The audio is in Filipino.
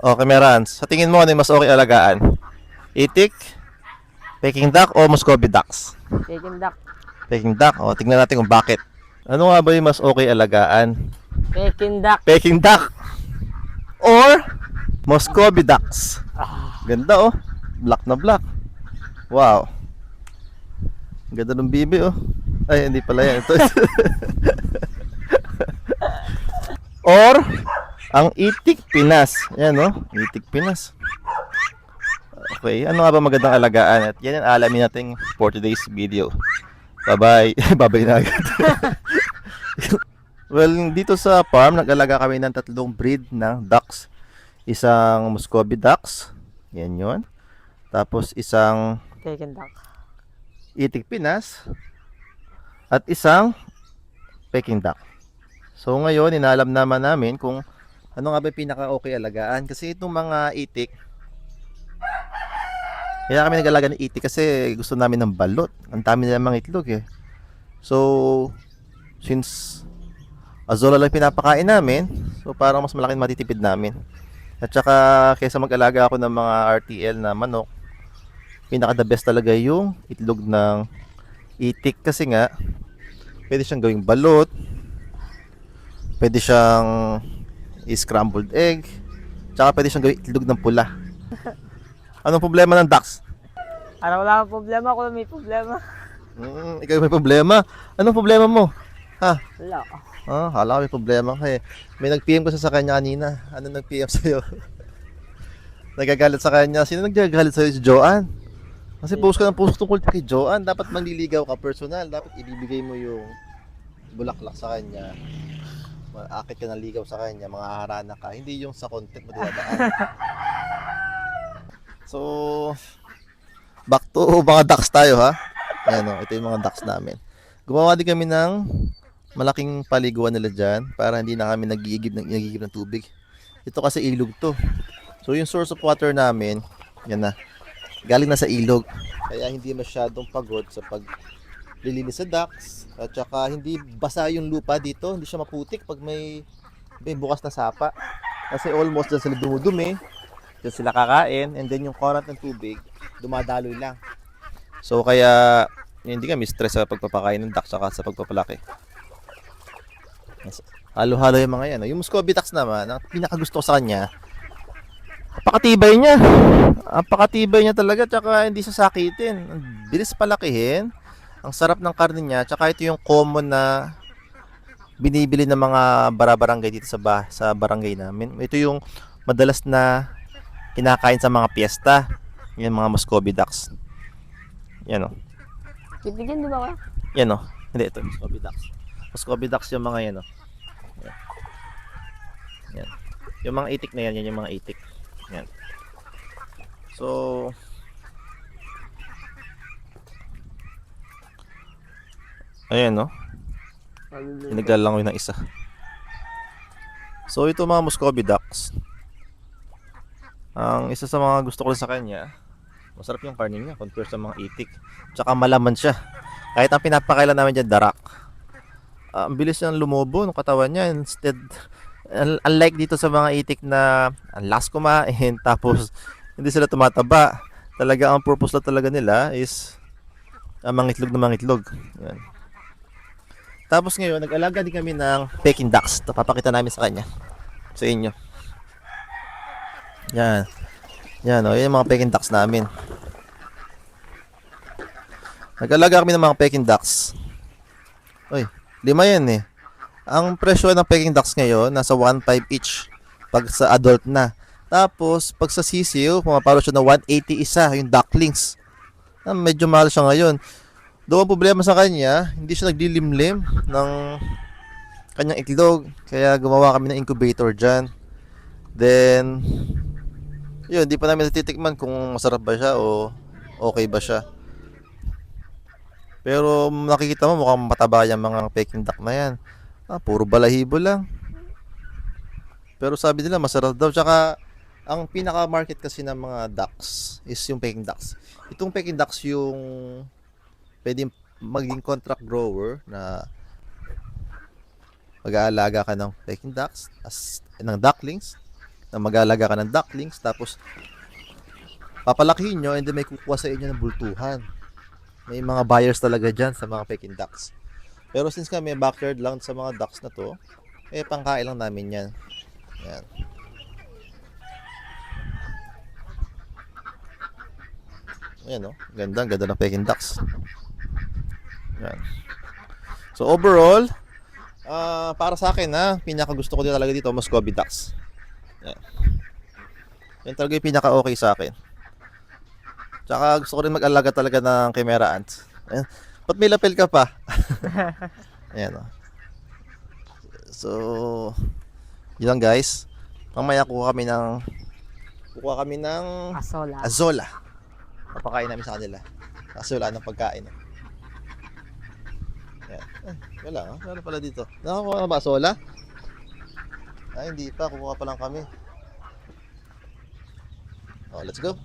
Okay, Merans. Sa tingin mo, ano yung mas okay alagaan? Itik, Peking duck o Muscovy ducks? Peking duck. Peking duck. O, tingnan natin kung bakit. Ano nga ba yung mas okay alagaan? Peking duck. Peking duck or Muscovy ducks? Ah, Ganda oh. Black na black. Wow. Ganda ng bibi oh. Ay, hindi pala yan. Ito. or ang Itik Pinas. Yan oh. Itik Pinas. Okay, ano nga ba magandang alagaan? At yan ang alamin natin for today's video. Bye-bye. Bye-bye na agad. well, dito sa farm, nag-alaga kami ng tatlong breed ng ducks. Isang Muscovy ducks. Yan yon. Tapos isang Peking duck. Itik Pinas. At isang Peking duck. So ngayon, inalam naman namin kung ano nga ba pinaka-okay alagaan. Kasi itong mga itik, kaya kami nag-alaga ng itik kasi gusto namin ng balot. Ang dami nila mga itlog eh. So, since azola lang pinapakain namin, so parang mas malaking matitipid namin. At saka, kaysa mag-alaga ako ng mga RTL na manok, pinaka the best talaga yung itlog ng itik kasi nga, pwede siyang gawing balot, pwede siyang scrambled egg, tsaka pwede siyang gawing itlog ng pula. Anong problema ng ducks? Para wala kang problema, ako lang may problema. Mm, ikaw may problema. Anong problema mo? Ha? Wala. Ah, hala may problema ka eh. May nag-PM ko sa kanya kanina. Ano nag-PM sa'yo? Nagagalit sa kanya. Sino nagagalit sa'yo? Si Joanne. Kasi post ka ng post tungkol kay Joanne. Dapat manliligaw ka personal. Dapat ibibigay mo yung bulaklak sa kanya. Akit ka ng ligaw sa kanya. Mga harana ka. Hindi yung sa content mo dinadaan. so, back to mga ducks tayo ha. Ayan o, ito yung mga ducks namin. Gumawa din kami ng malaking paliguan nila dyan para hindi na kami nagigib ng, nagigib ng tubig. Ito kasi ilog to. So yung source of water namin, yan na, galing na sa ilog. Kaya hindi masyadong pagod sa paglilinis sa ducks. At saka hindi basa yung lupa dito, hindi siya maputik pag may, may bukas na sapa. Kasi almost dyan sila dumudumi, dyan sila kakain, and then yung current ng tubig, dumadaloy lang. So kaya hindi kami stress sa pagpapakain ng ducks saka sa pagpapalaki. Halo-halo yung mga yan. Yung Muscovy ducks naman, ang pinakagusto ko sa kanya, apakatibay niya. Apakatibay niya talaga, tsaka hindi siya sakitin. Ang bilis palakihin. Ang sarap ng karne niya, tsaka ito yung common na binibili ng mga barabarangay dito sa ba sa barangay namin. Ito yung madalas na kinakain sa mga piyesta. Yung mga Muscovy ducks. Yan o. Bibigyan di ba ka? Yan o. Hindi, ito. Muscovy ducks. Muscovy ducks yung mga yan o. Yan. yan. Yung mga itik na yan, yan yung mga itik. Yan. So, ayan no. Pinagdala lang ko yun ng isa. So, ito mga Muscovy ducks. Ang isa sa mga gusto ko sa kanya, masarap yung karne niya compare sa mga itik. Tsaka malaman siya. Kahit ang pinapakailan namin dyan, darak. Ah, ang bilis niyang lumobo ng katawan niya. Instead, un- unlike dito sa mga itik na ang last kumain, tapos hindi sila tumataba. Talaga ang purpose lang talaga nila is ang mga itlog na mga itlog. Yan. Tapos ngayon, nag-alaga din kami ng Peking ducks. Papakita namin sa kanya. Sa inyo. Yan. Yan, o. Yan yung mga Peking ducks namin. Nag-alaga kami ng mga Peking ducks. Uy, lima yan eh. Ang presyo ng Peking ducks ngayon, nasa 1.5 each. Pag sa adult na. Tapos, pag sa sisiyo, pumapalo siya ng 180 isa, yung ducklings. Ah, medyo mahal siya ngayon. Doon ang problema sa kanya, hindi siya naglilimlim ng kanyang itlog. Kaya gumawa kami ng incubator dyan. Then, yun, di pa namin natitikman kung masarap ba siya o okay ba siya. Pero nakikita mo mukhang mataba yung mga peking duck na yan. Ah, puro balahibo lang. Pero sabi nila masarap daw. Tsaka ang pinaka-market kasi ng mga ducks is yung peking ducks. Itong peking ducks yung pwedeng maging contract grower na mag-aalaga ka ng peking ducks as ng ducklings na mag-aalaga ka ng ducklings tapos papalakihin nyo and then may kukuha sa inyo ng bultuhan. May mga buyers talaga dyan sa mga Peking ducks. Pero since kami backyard lang sa mga ducks na to, eh pangkain lang namin yan. Yan. Ayan oh, ganda, ganda ng Peking ducks. Yan. So overall, ah para sa akin na pinaka gusto ko din talaga dito Muscovy ducks. Yan. Yan talaga yung pinaka okay sa akin. Tsaka gusto ko rin mag-alaga talaga ng Chimera ants. Ayan. Ba't may lapel ka pa? Ayan o. So, yun lang guys. Mamaya kuha kami ng kuha kami ng Asola. azola. Papakain namin sa kanila. Azola ng pagkain. eh. Ayan. Ay, wala ah. Wala pala dito. Nakakuha na ba azola? Ay, hindi pa. Kukuha pa lang kami. Oh, let's go.